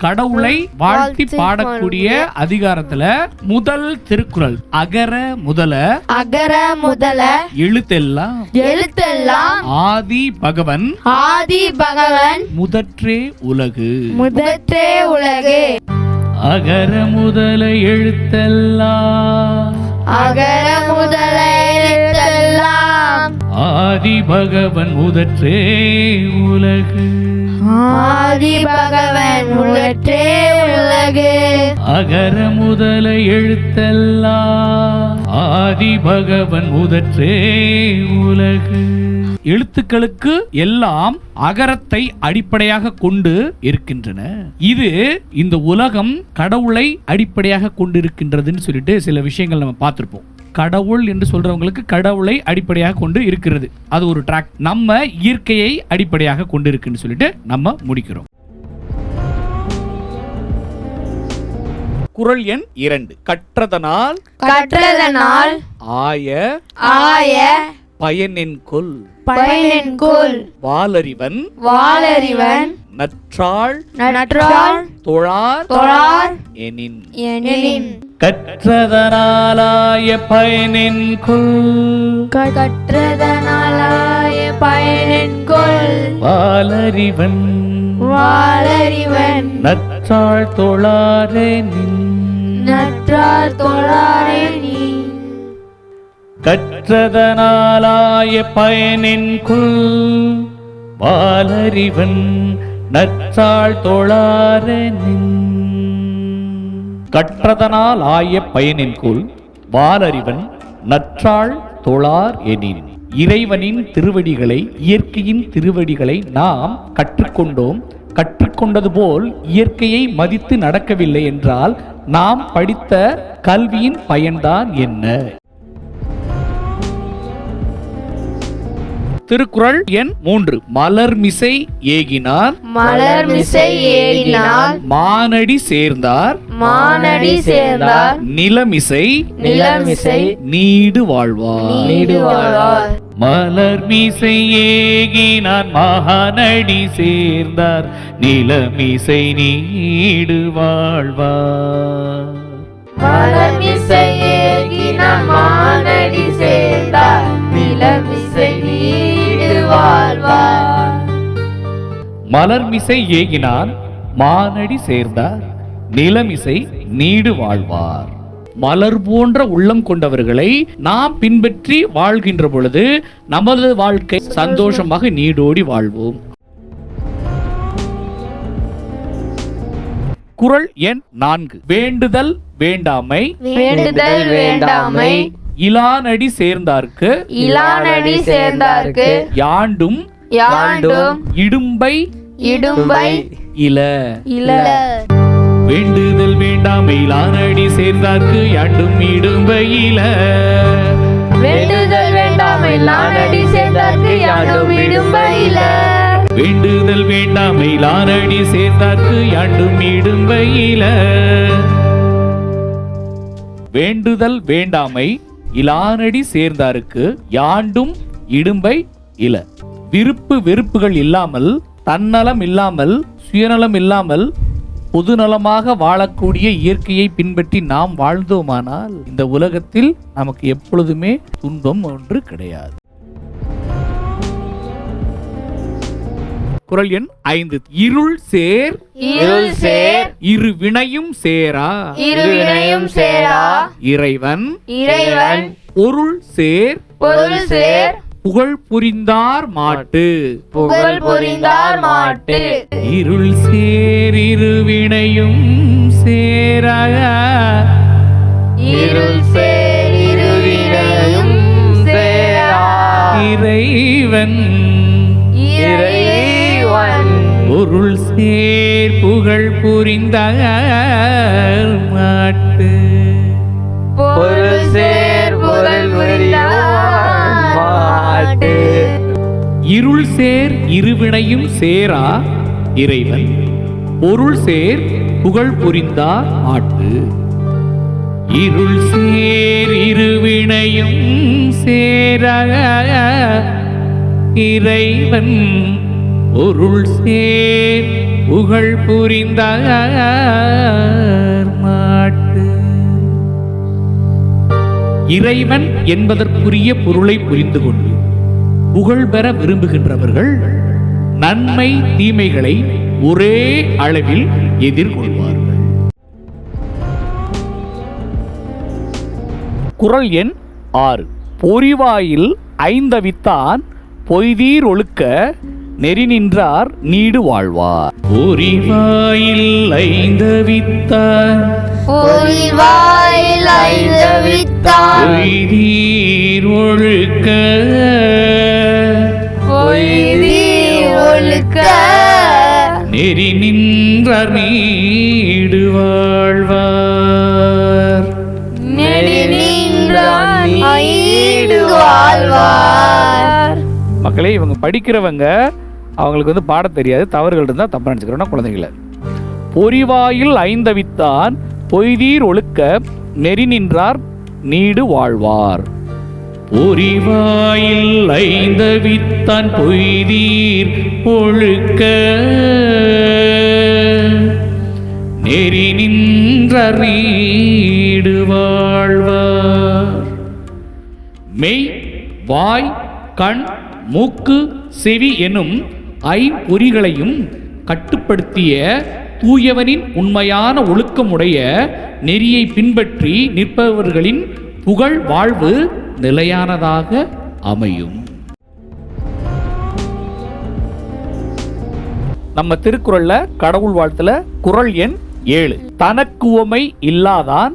கடவுளை வாழ்த்தி பாடக்கூடிய அதிகாரத்துல முதல் திருக்குறள். அகர முதல அகர முதல எழுத்தெல்லாம். எழுத்தெல்லாம் ஆதி பகவன் ஆதி பகவன் முதற்றே உலகு. முதற்றே உலகு. அகர முதல எழுத்தெல்லாம். அகர முதல ஆதி பகவன் முதற்றே உலகு. ஆதி பகவன் முதற்றே உலகு. அகர முதல எழுத்தெல்லாம் ஆதி பகவன் முதற்றே உலகு. எழுத்துக்களுக்கு எல்லாம் அகரத்தை அடிப்படையாக கொண்டு இருக்கின்றன. இது இந்த உலகம் கடவுளை அடிப்படையாக கொண்டு இருக்கின்றதுன்னு சொல்லிட்டு சில விஷயங்கள் நம்ம பார்த்திருப்போம். கடவுள் என்று சொல்றவங்களுக்கு கடவுளை அடிப்படையாக கொண்டு இருக்கிறது. அது ஒரு ட்ராக் நம்ம இயற்கையை அடிப்படையாக கொண்டு இருக்குன்னு சொல்லிட்டு நம்ம முடிக்கிறோம். குறள் எண் இரண்டு. கற்றதனால் கற்றதனால் ஆய ஆய பயனென் கொல் பயனென்கோல். வாலறிவன் வாளறிவன். நற்றாள். நற்றாள். தொழார். தொழார். எனின். எனின். கற்றதனாலாய பயனென் கொல் கற்றதனாலாய பயனென்கோல். வாலறிவன் வாளறிவன். நற்றாள் தொழாரெனின். நற்றார் தொழாரே நீ கற்றதனாலாய பயனென் வாலறிவன் நற்றாள் தொழாரெனின் கற்றதனால் ஆய பயனின் கொல் வாலறிவன் நற்றாள் தொழார் எனின். இறைவனின் திருவடிகளை இயற்கையின் திருவடிகளை நாம் கற்றுக்கொண்டோம். கற்றுக்கொண்டது போல் இயற்கையை மதித்து நடக்கவில்லை என்றால் நாம் படித்த கல்வியின் பயன்தான் என்ன? திருக்குறள் எண் மூன்று. மலர்மிசை ஏகினார். மலர் மிசை ஏகினால் மானடி சேர்ந்தார். மானடி சேர்ந்தார். நிலமிசை. நிலமிசை. நீடு வாழ்வார். நீடு வாழ்வார். மலர் மீசை ஏகினார். மகானடி சேர்ந்தார். நிலமிசை நீடு வாழ்வார். மலர்மிசை ஏகினார் மானடி சேர்ந்தார் நிலமிசை நீடு வாழ்வார். மலர் போன்ற உள்ளம் கொண்டவர்களை நாம் பின்பற்றி வாழ்கின்ற பொழுது நமது வாழ்க்கை சந்தோஷமாக நீடோடி வாழ்வோம். குறள் எண் நான்கு. வேண்டுதல் வேண்டாமை. வேண்டுதல் வேண்டாமை. இலானடி சேர்ந்தார்க்கு. இலானடி சேர்ந்தார்க்கு. யாண்டும் யாண்டும் இடும்பை இடும்பை இல. இல. வேண்டுதல் வேண்டாமை இலானடி சேர்ந்தார்க்கு யாண்டும் இடும்பையில வேண்டுதல் வேண்டாமை லானடி சேர்ந்தார்க்கு யாண்டும் இடும்பை இல. வேண்டுதல் வேண்டாமை இலானடி சேர்ந்தார்க்கு யாண்டும் இடும்பையில வேண்டுதல் வேண்டாமை இலானடி சேர்ந்தாருக்கு யாண்டும் இடும்பை இல. விருப்பு வெறுப்புகள் இல்லாமல் தன்னலம் இல்லாமல் சுயநலம் இல்லாமல் பொதுநலமாக வாழக்கூடிய இயற்கையை பின்பற்றி நாம் வாழ்ந்தோமானால் இந்த உலகத்தில் நமக்கு எப்பொழுதுமே துன்பம் ஒன்று கிடையாது. குறள் எண் ஐந்து. இருள் சேர். இருள் சேர். இரு வினையும் சேரா. இருவினையும் சேரா. இறைவன். இறைவன். பொருள் சேர். பொருள் சேர். புகழ் புரிந்தார் மாட்டு. புகழ் புரிந்தார் மாட்டு. இருள் சேர் இரு வினையும் சேரா இருள் சேர் இருவினையும் சேரா. இறைவன். இறைவன். பொருள் சேர் புகழ் புரிந்தார் மாட்டு. பொருள் மாட்டு இருள் சேர் இருவினையும் சேரா இறைவன். பொருள் சேர் புகழ் புரிந்தார் ஆட்டு. இருள் சேர் இருவினையும் சேர இறைவன். பொருள் சேர் புகழ் புரிந்தார் இறைவன் என்பதற்குரிய பொருளை புரிந்து கொண்டு புகழ் பெற விரும்புகின்றவர்கள் நன்மை தீமைகளை ஒரே அளவில் எதிர்கொள்வார்கள். குறள் எண் ஆறு. பொறிவாயில் ஐந்தவித்தான் பொய்தீர் ஒழுக்க நெறி நின்றார் நீடு வாழ்வார். பொறிவாயில் ஐந்தவித்தான் பொறிவாயில் பொய்தீர் ஒழுக்க. நெறி நின்றார் நீடு வாழ்வார். நெடி நின்றான் ஈடு வாழ்வார். மக்களே இவங்க படிக்கிறவங்க அவங்களுக்கு வந்து பாட தெரியாது. தவறுகள் இருந்தால் தப்பு நினச்சிக்கிறோன்னா குழந்தைகளை பொறிவாயில் ஐந்தவித்தான் பொய்தீர் ஒழுக்க நெறி நின்றார் நீடு வாழ்வார். பொறிவாயில் ஐந்தவித்தான் பொய்தீர் ஒழுக்க நெறி நின்றீடு நீடு வாழ்வார். மெய் வாய் கண் மூக்கு செவி எனும் ஐம்பொறிகளையும் கட்டுப்படுத்திய தூயவனின் உண்மையான ஒழுக்கமுடைய நெறியை பின்பற்றி நிற்பவர்களின் புகழ் வாழ்வு நிலையானதாக அமையும். நம்ம திருக்குறள்ல கடவுள் வாழ்த்துல குறள் எண் ஏழு. தனக்குவமை இல்லாதான்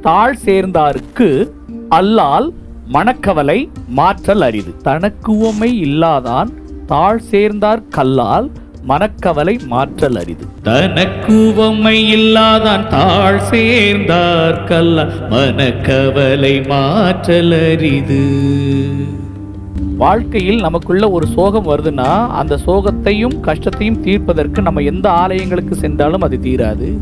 தாழ் சேர்ந்தாருக்கு அல்லால் மனக்கவலை மாற்றல் அரிது. தனக்குவமை இல்லாதான் தாழ் சேர்ந்தார் கல்லால் மனக்கவலை மாற்றல் அரிது. தனக்குவமை இல்லாதான் தாழ் சேர்ந்தார் கல்லால் மனக்கவலை மாற்றல் அரிது. வாழ்க்கையில் நமக்குள்ள ஒரு சோகம் வருதுன்னா அந்த சோகத்தையும் கஷ்டத்தையும் தீர்ப்பதற்கு நம்ம எந்த ஆலயங்களுக்கு சென்றாலும் அது தீராது.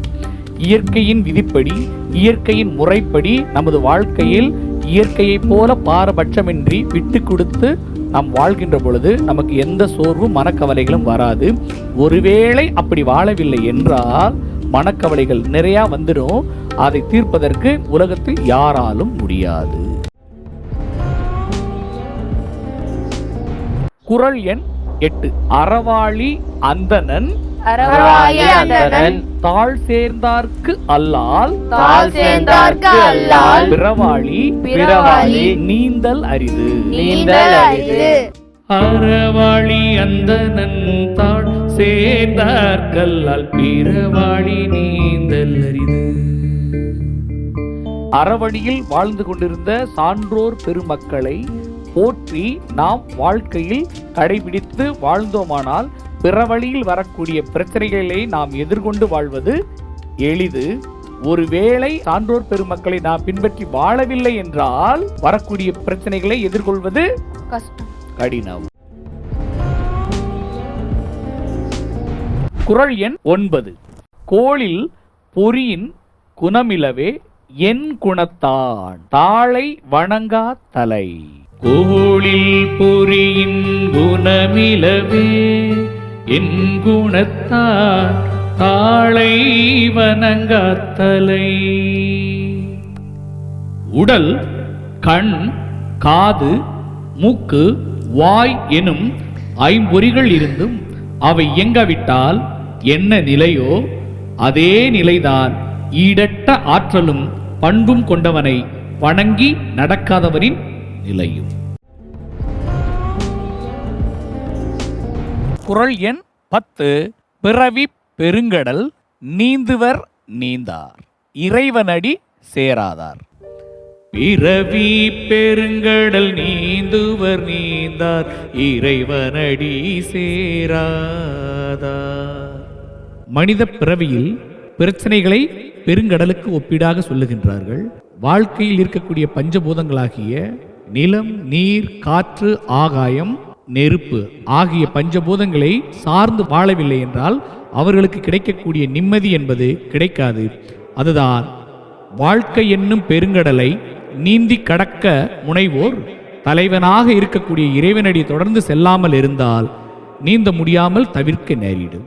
இயற்கையின் விதிப்படி இயற்கையின் முறைப்படி நமது வாழ்க்கையில் இயற்கையைப் போல பாரபட்சமின்றி விட்டு கொடுத்து நாம் வாழ்கின்ற பொழுது நமக்கு எந்த சோர்வும் மனக்கவலைகளும் வராது. ஒருவேளை அப்படி வாழவில்லை என்றால் மனக்கவலைகள் நிறையா வந்துடும் அதை தீர்ப்பதற்கு உலகத்தில் யாராலும் முடியாது. குறள் எண் எட்டு. அறவாளி அந்தணன் அறவாளி அந்தணன் தாழ் சேர்ந்தார்க்கு அல்லால். தாழ் சேர்ந்தார்க்கு அல்லால். பிறவாளி. பிறவாளி. நீந்தல் அரிது. நீந்தல் அரிது. அறவாளி அந்தணன் தாழ் சேர்ந்தார்கல்லால் பிறவாளி நீந்தல் அரிது. அறவழியில் வாழ்ந்து கொண்டிருந்த சான்றோர் பெருமக்களை போற்றி நாம் வாழ்க்கையில் கடைபிடித்து வாழ்ந்தோமானால் பிறவழியில் வரக்கூடிய பிரச்சனைகளை நாம் எதிர்கொண்டு வாழ்வது எளிது. ஒருவேளை சான்றோர் பெருமக்களை நாம் பின்பற்றி வாழவில்லை என்றால் வரக்கூடிய பிரச்சனைகளை எதிர்கொள்வது கஷ்டம். கடினம். குறள் எண் ஒன்பது. கோளில் பொறியின் குணமிலவே என் குணத்தான். தாளை வணங்கா தலை. கோளில் பொறியின் குணமிலவே என் குணத்தார் தாளை வணங்கா தலை உடல் கண் காது மூக்கு வாய் எனும் ஐம்பொறிகள் இருந்தும் அவை இயங்கவிட்டால் என்ன நிலையோ அதே நிலைதான் ஈடட்ட ஆற்றலும் பண்பும் கொண்டவனை வணங்கி நடக்காதவனின் நிலையும். குறள் எண் பத்து. பிறவி பெருங்கடல் நீந்துவர் நீந்தார். இறைவனடி சேராதார். பிறவி பெருங்கடல் நீந்துவர் நீந்தார். இறைவனடி சேராதார். மனித பிறவியில் பிரச்சனைகளை பெருங்கடலுக்கு ஒப்பீடாக சொல்லுகின்றார்கள். வாழ்க்கையில் இருக்கக்கூடிய பஞ்சபூதங்களாகிய நிலம் நீர் காற்று ஆகாயம் நெருப்பு ஆகிய பஞ்சபூதங்களை சார்ந்து வாழவில்லை என்றால் அவர்களுக்கு கிடைக்கக்கூடிய நிம்மதி என்பது கிடைக்காது. அதுதான் வாழ்க்கை என்னும் பெருங்கடலை நீந்தி கடக்க முனைவோர் தலைவனாக இருக்கக்கூடிய இறைவனடி தொடர்ந்து செல்லாமல் இருந்தால் நீந்த முடியாமல் தவிர்க்க நேரிடும்.